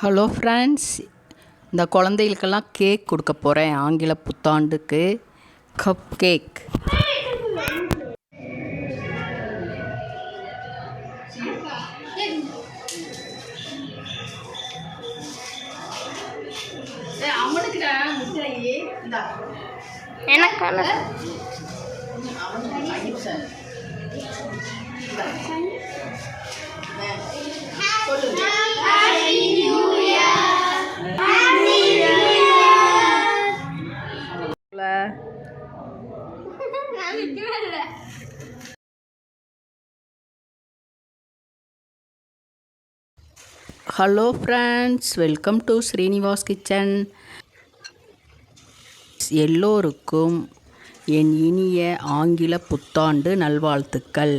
Hello friends இந்த குழந்தைகளுக்கெல்லாம் cake கொடுக்க போகிறேன் ஆங்கில புத்தாண்டுக்கு கப் கேக். எனக்கான hello friends welcome to Srinivas kitchen எல்லோருக்கும் என் இனிய ஆங்கில புத்தாண்டு நல்வாழ்த்துக்கள்.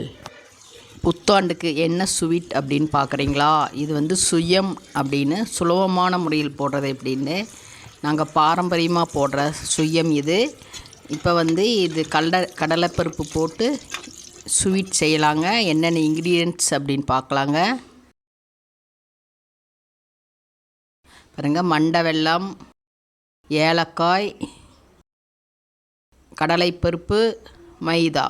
புத்தாண்டுக்கு என்ன ஸ்வீட் அப்படின்னு பார்க்குறீங்களா? இது வந்து சுயம் அப்படின்னு சுலபமான முறையில் போடுறது எப்படின்னு நாங்கள் பாரம்பரியமாக போடுற சுயம் இது. இப்போ வந்து இது கடலை கடலைப்பருப்பு போட்டு ஸ்வீட் செய்யலாங்க. என்னென்ன இன்க்ரீடியன்ட்ஸ் அப்படின்னு பார்க்கலாங்க. பாருங்க மண்டை வெல்லம் ஏலக்காய் கடலைப்பருப்பு மைதா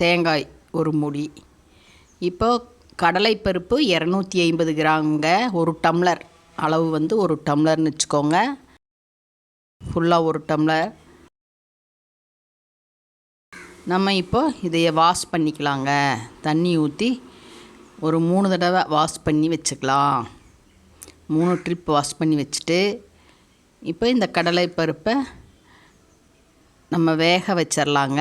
தேங்காய் ஒரு மூடி. இப்போ கடலைப்பருப்பு இரநூத்தி ஐம்பது கிராமுங்க ஒரு டம்ளர். அளவு வந்து ஒரு டம்ளர்னு வச்சுக்கோங்க. ஃபுல்லாக ஒரு டம்ளர். நம்ம இப்போ இதைய வாஷ் பண்ணிக்கலாங்க. தண்ணி ஊற்றி ஒரு மூணு தடவை வாஷ் பண்ணி வச்சுக்கலாம். மூணு ட்ரிப் வாஷ் பண்ணி வச்சுட்டு இப்போ இந்த கடலை பருப்பை நம்ம வேக வச்சிடலாங்க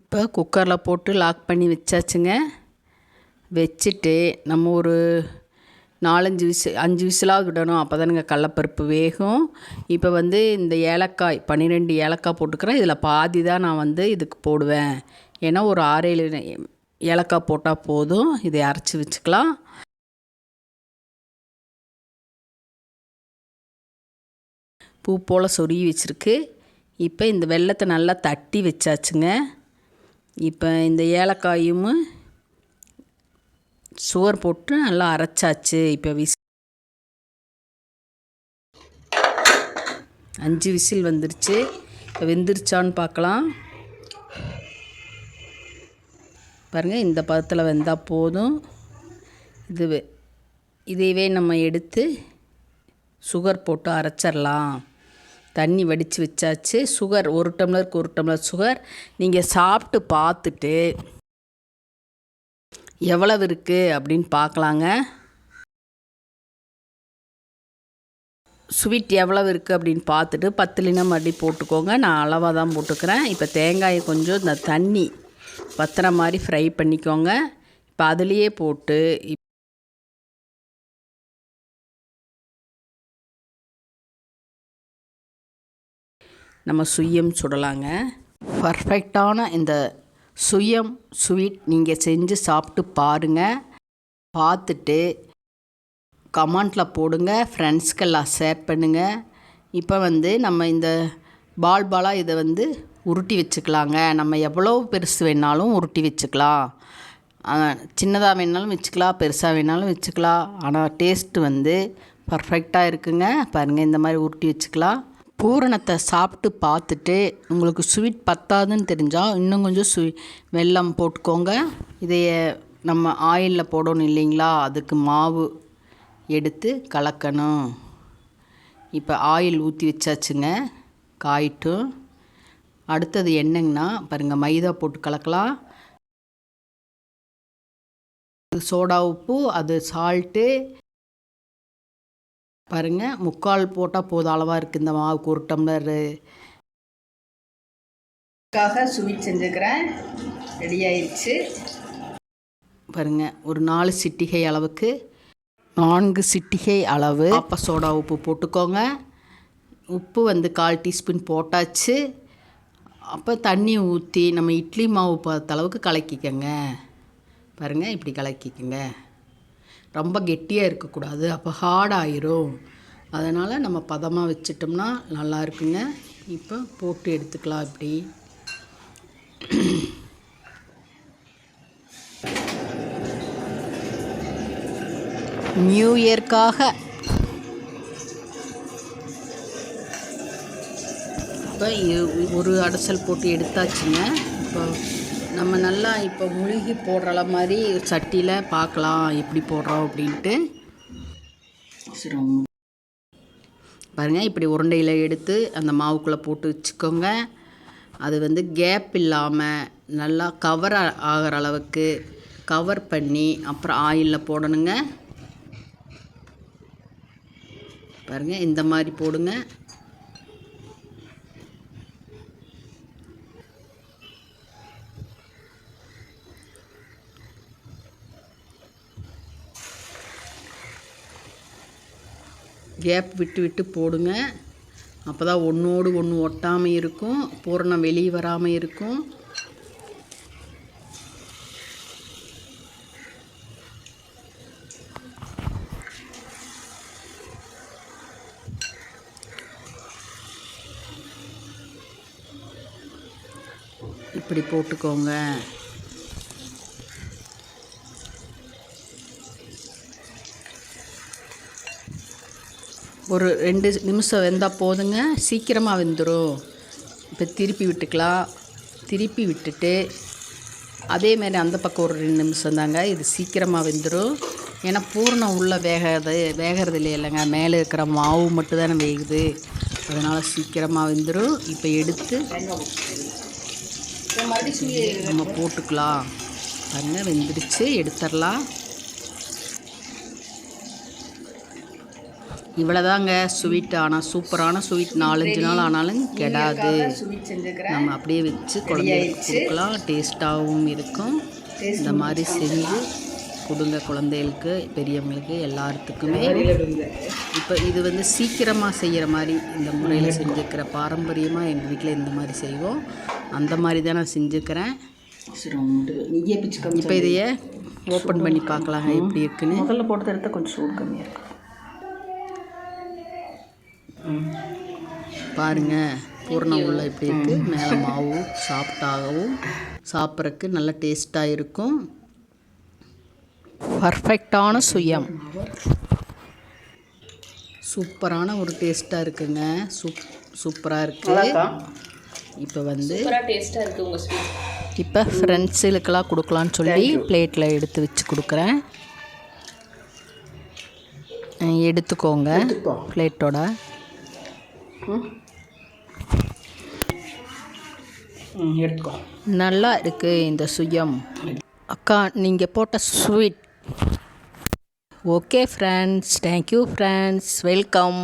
இப்போ குக்கரில் போட்டு லாக் பண்ணி வச்சாச்சுங்க. வச்சுட்டு நம்ம ஒரு நாலஞ்சு விசி அஞ்சு விசிலாக விடணும். அப்போ தானுங்க கடலப்பருப்பு வேகும். இப்போ வந்து இந்த ஏலக்காய் பன்னிரெண்டு ஏலக்காய் போட்டுக்கிறேன். இதில் பாதி தான் நான் வந்து இதுக்கு போடுவேன். ஏன்னா ஒரு ஆறேழு ஏலக்காய் போட்டால் போதும். இதை அரைச்சி வச்சுக்கலாம். பூ போல் சொருகி வச்சுருக்கு. இப்போ இந்த வெள்ளத்தை நல்லா தட்டி வச்சாச்சுங்க. இப்போ இந்த ஏலக்காயும் சுகர் போட்டு நல்லா அரைச்சாச்சு. இப்போ விசில் அஞ்சு விசில் வந்துருச்சு. இப்போ வெந்துருச்சான்னு பார்க்கலாம் பாருங்கள் இந்த பதத்தில் வெந்தால் போதும். இது இதையவே நம்ம எடுத்து சுகர் போட்டு அரைச்சிடலாம் தண்ணி வடித்து வச்சாச்சு. சுகர் ஒரு டம்ளருக்கு ஒரு டம்ளர் சுகர். நீங்கள் சாப்பிட்டு பார்த்துட்டு எவ்வளவு இருக்குது அப்படின்னு பார்க்கலாங்க. ஸ்வீட் எவ்வளவு இருக்குது அப்படின்னு பார்த்துட்டு பத்துலினா மறுபடி போட்டுக்கோங்க. நான் அளவாக தான் போட்டுக்கிறேன். இப்போ தேங்காயை கொஞ்சம் இந்த தண்ணி பத்துற மாதிரி ஃப்ரை பண்ணிக்கோங்க. இப்போ அதுலேயே போட்டு நம்ம சுயம் சுடலாங்க. பர்ஃபெக்டான இந்த சுயம் ஸ்வீட் நீங்கள் செஞ்சு சாப்பிட்டு பாருங்கள் பார்த்துட்டு கமெண்ட்டில் போடுங்க ஃப்ரெண்ட்ஸ்க்கெல்லாம் ஷேர் பண்ணுங்கள் இப்போ வந்து நம்ம இந்த பால் பாலாக இதை வந்து உருட்டி வச்சுக்கலாங்க. நம்ம எவ்வளோ பெருசு வேணாலும் உருட்டி வச்சுக்கலாம். சின்னதாக வேணாலும் வச்சுக்கலாம் பெருசாக வேணாலும் வச்சுக்கலாம். ஆனால் டேஸ்ட்டு வந்து பர்ஃபெக்டாக இருக்குங்க. பாருங்கள் இந்த மாதிரி உருட்டி வச்சுக்கலாம். பூரணத்தை சாப்பிட்டு பார்த்துட்டு உங்களுக்கு ஸ்வீட் பத்தாதுன்னு தெரிஞ்சால் இன்னும் கொஞ்சம் ஸ்வீ வெல்லம் போட்டுக்கோங்க. இதைய நம்ம ஆயிலில் போடணும் இல்லைங்களா? அதுக்கு மாவு எடுத்து கலக்கணும். இப்போ ஆயில் ஊற்றி வச்சாச்சுங்க. காயிட்டும். அடுத்தது என்னங்கன்னா பாருங்கள் மைதா போட்டு கலக்கலாம். சோடா உப்பு அது சால்ட்டு பாருங்கள் முக்கால் போட்டால் போதும் அளவாக இருக்குது இந்த மாவுக்கு ஒரு டம்ளர். ஸ்வீட் செஞ்சுக்கிறேன். ரெடி ஆயிடுச்சு. பாருங்கள் ஒரு நாலு சிட்டிகை அளவுக்கு நான்கு சிட்டிகை அளவு. அப்போ சோடா உப்பு போட்டுக்கோங்க. உப்பு வந்து கால் டீஸ்பூன் போட்டாச்சு. அப்போ தண்ணி ஊற்றி நம்ம இட்லி மாவு பார்த்த அளவுக்கு கலக்கிக்கங்க. பாருங்கள் இப்படி கலக்கிக்குங்க. ரொம்ப கெட்டியாக இருக்கக்கூடாது அப்போ ஹார்டாயிரும். அதனால் நம்ம பதமாக வச்சிட்டோம்னா நல்லா இருக்குங்க. இப்போ போட்டு எடுத்துக்கலாம் இப்படி. நியூ இயர்க்காக இப்போ ஒரு அடைசல் போட்டு எடுத்தாச்சுங்க. இப்போ நம்ம நல்லா இப்போ முழுகி போடுற மாதிரி சட்டியில் பார்க்கலாம் எப்படி போடுறோம் அப்படின்ட்டு. பாருங்கள் இப்படி உருண்டையில் எடுத்து அந்த மாவுக்குள்ளே போட்டு வச்சுக்கோங்க. அது வந்து கேப் இல்லாமல் நல்லா கவர் ஆகிற அளவுக்கு கவர் பண்ணி அப்புறம் ஆயிலில் போடணுங்க. பாருங்கள் இந்த மாதிரி போடுங்க. கேப் விட்டு விட்டு போடுங்க. அப்போ தான் ஒன்றோடு ஒன்று ஒட்டாமல் இருக்கும். பூரணம் வெளியே வராமல் இருக்கும். இப்படி போட்டுக்கோங்க. ஒரு ரெண்டு நிமிஷம் வெந்தால் போதுங்க. சீக்கிரமாக வெந்துடும் இப்போ திருப்பி விட்டுக்கலாம். திருப்பி விட்டுட்டு அதே மாதிரி அந்த பக்கம் ஒரு ரெண்டு நிமிஷம் தாங்க. இது சீக்கிரமாக வெந்துடும் ஏன்னா பூர்ணம் உள்ளே வேகாது வேகிறது இல்லை இல்லைங்க. மேலே இருக்கிற மாவு மட்டும் தானே வேகுது. அதனால் சீக்கிரமாக வெந்துடும் இப்போ எடுத்து நம்ம போட்டுக்கலாம். பாருங்க வெந்துடுச்சு. எடுத்துடலாம். இவ்வளோதாங்க ஸ்வீட் ஆனால் சூப்பரான ஸ்வீட் நாலஞ்சு நாள் ஆனாலும் கெடாது. நம்ம அப்படியே வச்சு குழந்தைகளுக்கு கொடுக்கலாம். டேஸ்ட்டாகவும் இருக்கும். இந்த மாதிரி செஞ்சு கொடுங்க குழந்தைகளுக்கு பெரியவங்களுக்கு எல்லாத்துக்குமே. இப்போ இது வந்து சீக்கிரமாக செய்கிற மாதிரி இந்த முறையில் செஞ்சுக்கிற பாரம்பரியமாக எங்கள் வீட்டில் இந்த மாதிரி செய்வோம். அந்த மாதிரி தான் நான் செஞ்சுக்கிறேன். இப்போ இதையே ஓப்பன் பண்ணி பார்க்கலாங்க எப்படி இருக்குன்னு. முதல்ல போட்டதை எடுத்தால் கொஞ்சம் சூடு கம்மியாக இருக்கும் பாருங்க பூர்ணம் உள்ள இப்படி இருக்கு. மேலே மாவு சாஃப்டாகவும் சாப்பிட்றதுக்கு நல்ல டேஸ்ட்டாக இருக்கும். பர்ஃபெக்டான சுயம். சூப்பரான ஒரு டேஸ்ட்டாக இருக்குங்க. சூப் சூப்பராக இருக்குது இப்போ வந்து டேஸ்ட்டாக இருக்குது உங்கள் ஸ்வீட் இப்போ ஃப்ரெண்ட்ஸுகளுக்கெல்லாம் கொடுக்கலான்னு சொல்லி பிளேட்டில் எடுத்து வச்சு கொடுக்குறேன். எடுத்துக்கோங்க பிளேட்டோட எடுத்துக்கோ. நல்லா இருக்குது இந்த சுயம். அக்கா நீங்கள் போட்ட sweet. Okay friends thank you friends welcome